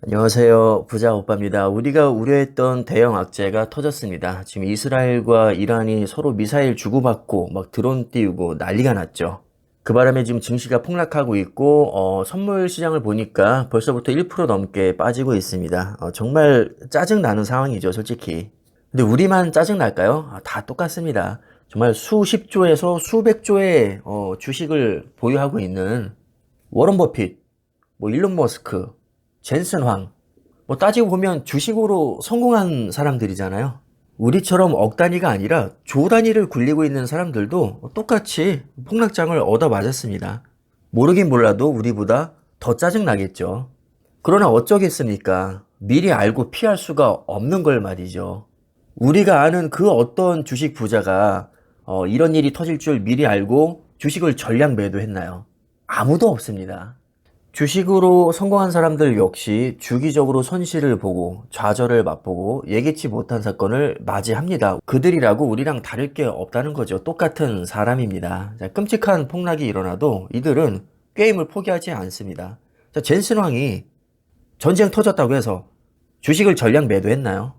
안녕하세요. 부자 오빠입니다. 우리가 우려했던 대형 악재가 터졌습니다. 지금 이스라엘과 이란이 서로 미사일 주고받고 막 드론 띄우고 난리가 났죠. 그 바람에 지금 증시가 폭락하고 있고 어, 선물 시장을 보니까 벌써부터 1% 넘게 빠지고 있습니다. 어, 정말 짜증 나는 상황이죠, 솔직히. 근데 우리만 짜증 날까요? 아, 다 똑같습니다. 정말 수십조에서 수백조의 어, 주식을 보유하고 있는 워런 버핏, 뭐 일론 머스크, 젠슨 황. 뭐 따지고 보면 주식으로 성공한 사람들이잖아요. 우리처럼 억 단위가 아니라 조 단위를 굴리고 있는 사람들도 똑같이 폭락장을 얻어 맞았습니다. 모르긴 몰라도 우리보다 더 짜증 나겠죠. 그러나 어쩌겠습니까? 미리 알고 피할 수가 없는 걸 말이죠. 우리가 아는 그 어떤 주식 부자가 어, 이런 일이 터질 줄 미리 알고 주식을 전량 매도했나요? 아무도 없습니다. 주식으로 성공한 사람들 역시 주기적으로 손실을 보고 좌절을 맛보고 예기치 못한 사건을 맞이합니다. 그들이라고 우리랑 다를 게 없다는 거죠. 똑같은 사람입니다. 자, 끔찍한 폭락이 일어나도 이들은 게임을 포기하지 않습니다. 자, 젠슨 왕이 전쟁 터졌다고 해서 주식을 전량 매도했나요?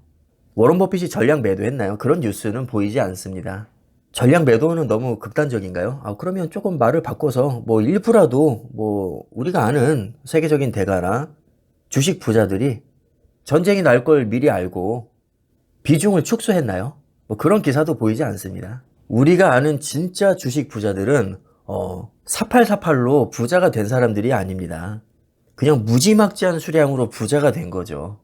워런 버핏이 전량 매도했나요? 그런 뉴스는 보이지 않습니다. 전량 매도는 너무 극단적인가요? 아, 그러면 조금 말을 바꿔서 뭐 일부라도 뭐 우리가 아는 세계적인 대가나 주식 부자들이 전쟁이 날 걸 미리 알고 비중을 축소했나요? 뭐 그런 기사도 보이지 않습니다. 우리가 아는 진짜 주식 부자들은 어, 4848로 부자가 된 사람들이 아닙니다. 그냥 무지막지한 수량으로 부자가 된 거죠.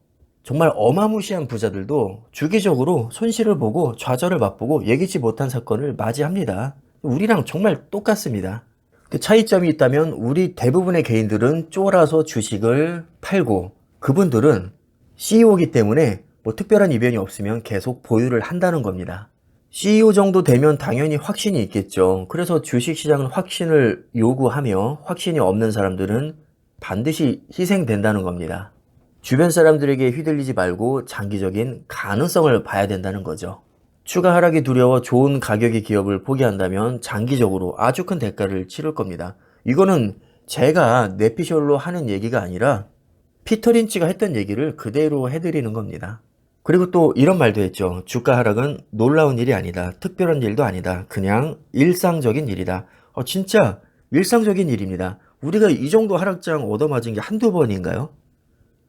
정말 어마무시한 부자들도 주기적으로 손실을 보고 좌절을 맛보고 예기치 못한 사건을 맞이합니다. 우리랑 정말 똑같습니다. 그 차이점이 있다면 우리 대부분의 개인들은 쫄아서 주식을 팔고 그분들은 CEO이기 때문에 뭐 특별한 이변이 없으면 계속 보유를 한다는 겁니다. CEO 정도 되면 당연히 확신이 있겠죠. 그래서 주식시장은 확신을 요구하며 확신이 없는 사람들은 반드시 희생된다는 겁니다. 주변 사람들에게 휘둘리지 말고 장기적인 가능성을 봐야 된다는 거죠. 추가 하락이 두려워 좋은 가격의 기업을 포기한다면 장기적으로 아주 큰 대가를 치를 겁니다. 이거는 제가 내피셜로 하는 얘기가 아니라 피터 린치가 했던 얘기를 그대로 해드리는 겁니다. 그리고 또 이런 말도 했죠. 주가 하락은 놀라운 일이 아니다. 특별한 일도 아니다. 그냥 일상적인 일이다. 어, 진짜 일상적인 일입니다. 우리가 이 정도 하락장 얻어맞은 게 한두 번인가요?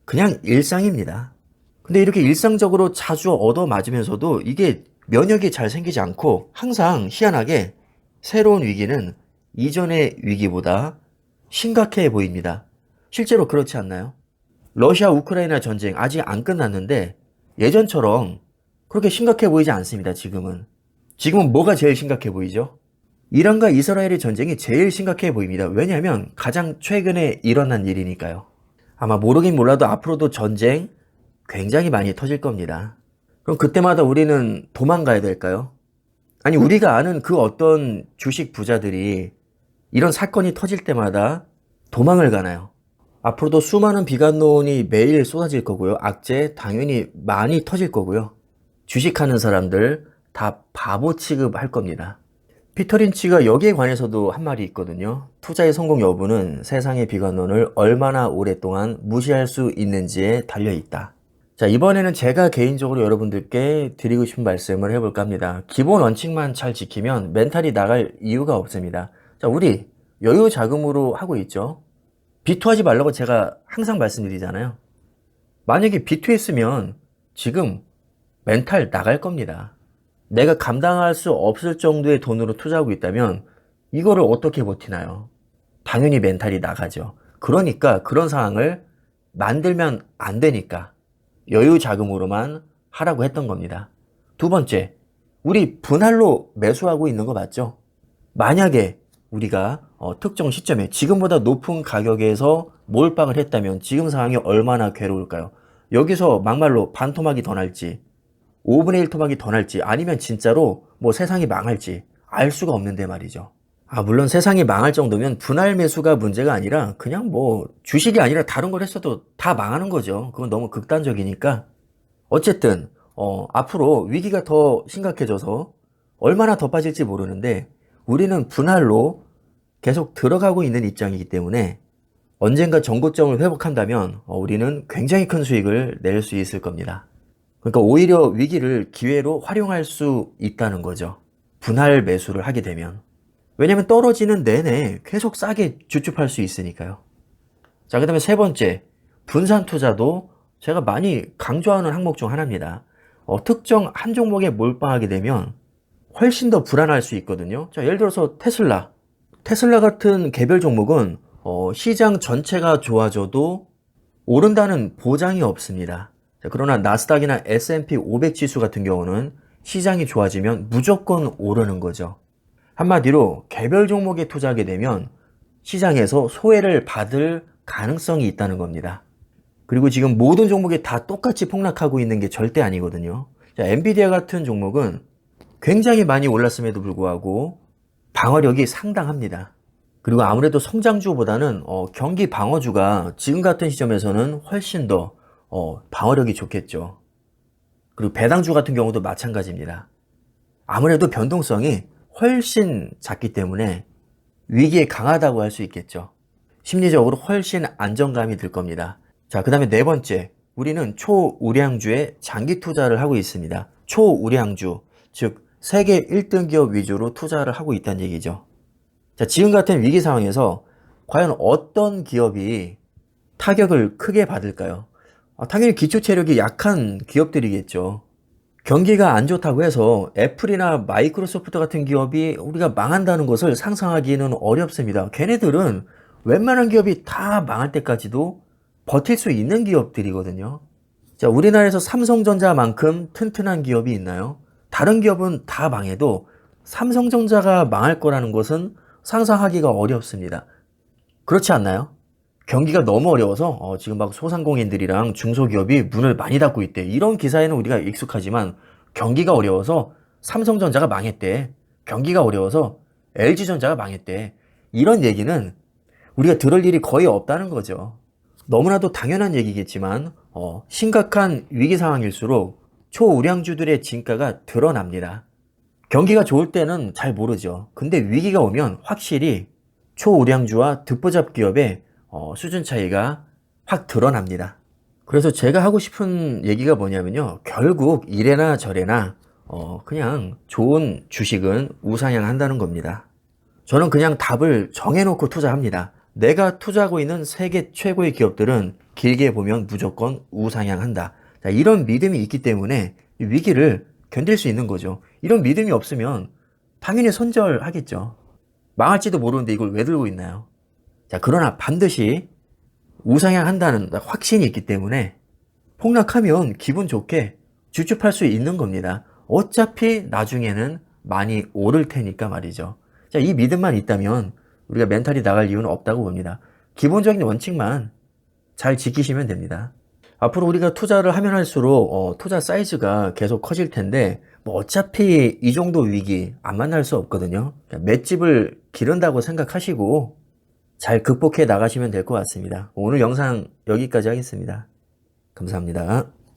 그냥 일상입니다. 근데 이렇게 일상적으로 자주 얻어맞으면서도 이게 면역이 잘 생기지 않고 항상 희한하게 새로운 위기는 이전의 위기보다 심각해 보입니다. 실제로 그렇지 않나요? 러시아 우크라이나 전쟁 아직 안 끝났는데 예전처럼 그렇게 심각해 보이지 않습니다. 지금은. 지금은 뭐가 제일 심각해 보이죠? 이란과 이스라엘의 전쟁이 제일 심각해 보입니다. 왜냐하면 가장 최근에 일어난 일이니까요. 아마 모르긴 몰라도 앞으로도 전쟁 굉장히 많이 터질 겁니다. 그럼 그때마다 우리는 도망가야 될까요? 아니, 우리가 아는 그 어떤 주식 부자들이 이런 사건이 터질 때마다 도망을 가나요? 앞으로도 수많은 비관론이 매일 쏟아질 거고요. 악재 당연히 많이 터질 거고요. 주식하는 사람들 다 바보 취급할 겁니다. 피터 린치가 여기에 관해서도 한 말이 있거든요. 투자의 성공 여부는 세상의 비관론을 얼마나 오랫동안 무시할 수 있는지에 달려 있다. 자, 이번에는 제가 개인적으로 여러분들께 드리고 싶은 말씀을 해볼까 합니다. 기본 원칙만 잘 지키면 멘탈이 나갈 이유가 없습니다. 자, 우리 여유 자금으로 하고 있죠. 비투하지 말라고 제가 항상 말씀드리잖아요. 만약에 비투했으면 지금 멘탈 나갈 겁니다. 내가 감당할 수 없을 정도의 돈으로 투자하고 있다면 이거를 어떻게 버티나요? 당연히 멘탈이 나가죠. 그러니까 그런 상황을 만들면 안 되니까 여유 자금으로만 하라고 했던 겁니다. 두 번째, 우리 분할로 매수하고 있는 거 맞죠? 만약에 우리가 어, 특정 시점에 지금보다 높은 가격에서 몰빵을 했다면 지금 상황이 얼마나 괴로울까요? 여기서 막말로 반토막이 더 날지 5분의 1 토막이 더 날지 아니면 진짜로 뭐 세상이 망할지 알 수가 없는데 말이죠. 아, 물론 세상이 망할 정도면 분할 매수가 문제가 아니라 그냥 뭐 주식이 아니라 다른 걸 했어도 다 망하는 거죠. 그건 너무 극단적이니까. 어쨌든, 어, 앞으로 위기가 더 심각해져서 얼마나 더 빠질지 모르는데 우리는 분할로 계속 들어가고 있는 입장이기 때문에 언젠가 정고점을 회복한다면 어, 우리는 굉장히 큰 수익을 낼 수 있을 겁니다. 그러니까 오히려 위기를 기회로 활용할 수 있다는 거죠. 분할 매수를 하게 되면. 왜냐면 떨어지는 내내 계속 싸게 주축할 수 있으니까요. 자, 그 다음에 세 번째, 분산 투자도 제가 많이 강조하는 항목 중 하나입니다. 어, 특정 한 종목에 몰빵하게 되면 훨씬 더 불안할 수 있거든요. 자, 예를 들어서 테슬라. 테슬라 같은 개별 종목은 어, 시장 전체가 좋아져도 오른다는 보장이 없습니다. 자, 그러나 나스닥이나 S&P 500 지수 같은 경우는 시장이 좋아지면 무조건 오르는 거죠. 한마디로 개별 종목에 투자하게 되면 시장에서 소외를 받을 가능성이 있다는 겁니다. 그리고 지금 모든 종목이 다 똑같이 폭락하고 있는 게 절대 아니거든요. 자, 엔비디아 같은 종목은 굉장히 많이 올랐음에도 불구하고 방어력이 상당합니다. 그리고 아무래도 성장주보다는 어, 경기 방어주가 지금 같은 시점에서는 훨씬 더 어, 방어력이 좋겠죠. 그리고 배당주 같은 경우도 마찬가지입니다. 아무래도 변동성이 훨씬 작기 때문에 위기에 강하다고 할 수 있겠죠. 심리적으로 훨씬 안정감이 들 겁니다. 자, 그 다음에 네 번째. 우리는 초우량주에 장기 투자를 하고 있습니다. 초우량주, 즉, 세계 1등 기업 위주로 투자를 하고 있다는 얘기죠. 자, 지금 같은 위기 상황에서 과연 어떤 기업이 타격을 크게 받을까요? 아, 당연히 기초 체력이 약한 기업들이겠죠. 경기가 안 좋다고 해서 애플이나 마이크로소프트 같은 기업이 우리가 망한다는 것을 상상하기는 어렵습니다. 걔네들은 웬만한 기업이 다 망할 때까지도 버틸 수 있는 기업들이거든요. 자, 우리나라에서 삼성전자만큼 튼튼한 기업이 있나요? 다른 기업은 다 망해도 삼성전자가 망할 거라는 것은 상상하기가 어렵습니다. 그렇지 않나요? 경기가 너무 어려워서 어, 지금 막 소상공인들이랑 중소기업이 문을 많이 닫고 있대. 이런 기사에는 우리가 익숙하지만 경기가 어려워서 삼성전자가 망했대. 경기가 어려워서 LG전자가 망했대. 이런 얘기는 우리가 들을 일이 거의 없다는 거죠. 너무나도 당연한 얘기겠지만 어, 심각한 위기 상황일수록 초우량주들의 진가가 드러납니다. 경기가 좋을 때는 잘 모르죠. 근데 위기가 오면 확실히 초우량주와 듣보잡 기업의 어, 수준 차이가 확 드러납니다. 그래서 제가 하고 싶은 얘기가 뭐냐면요. 결국 이래나 저래나 어, 그냥 좋은 주식은 우상향한다는 겁니다. 저는 그냥 답을 정해놓고 투자합니다. 내가 투자하고 있는 세계 최고의 기업들은 길게 보면 무조건 우상향한다. 자, 이런 믿음이 있기 때문에 이 위기를 견딜 수 있는 거죠. 이런 믿음이 없으면 당연히 손절하겠죠. 망할지도 모르는데 이걸 왜 들고 있나요? 자, 그러나 반드시 우상향 한다는 확신이 있기 때문에 폭락하면 기분 좋게 주춤할 수 있는 겁니다. 어차피 나중에는 많이 오를 테니까 말이죠. 자, 이 믿음만 있다면 우리가 멘탈이 나갈 이유는 없다고 봅니다. 기본적인 원칙만 잘 지키시면 됩니다. 앞으로 우리가 투자를 하면 할수록 어, 투자 사이즈가 계속 커질 텐데 뭐 어차피 이 정도 위기 안 만날 수 없거든요. 그러니까 맷집을 기른다고 생각하시고 잘 극복해 나가시면 될 것 같습니다. 오늘 영상 여기까지 하겠습니다. 감사합니다.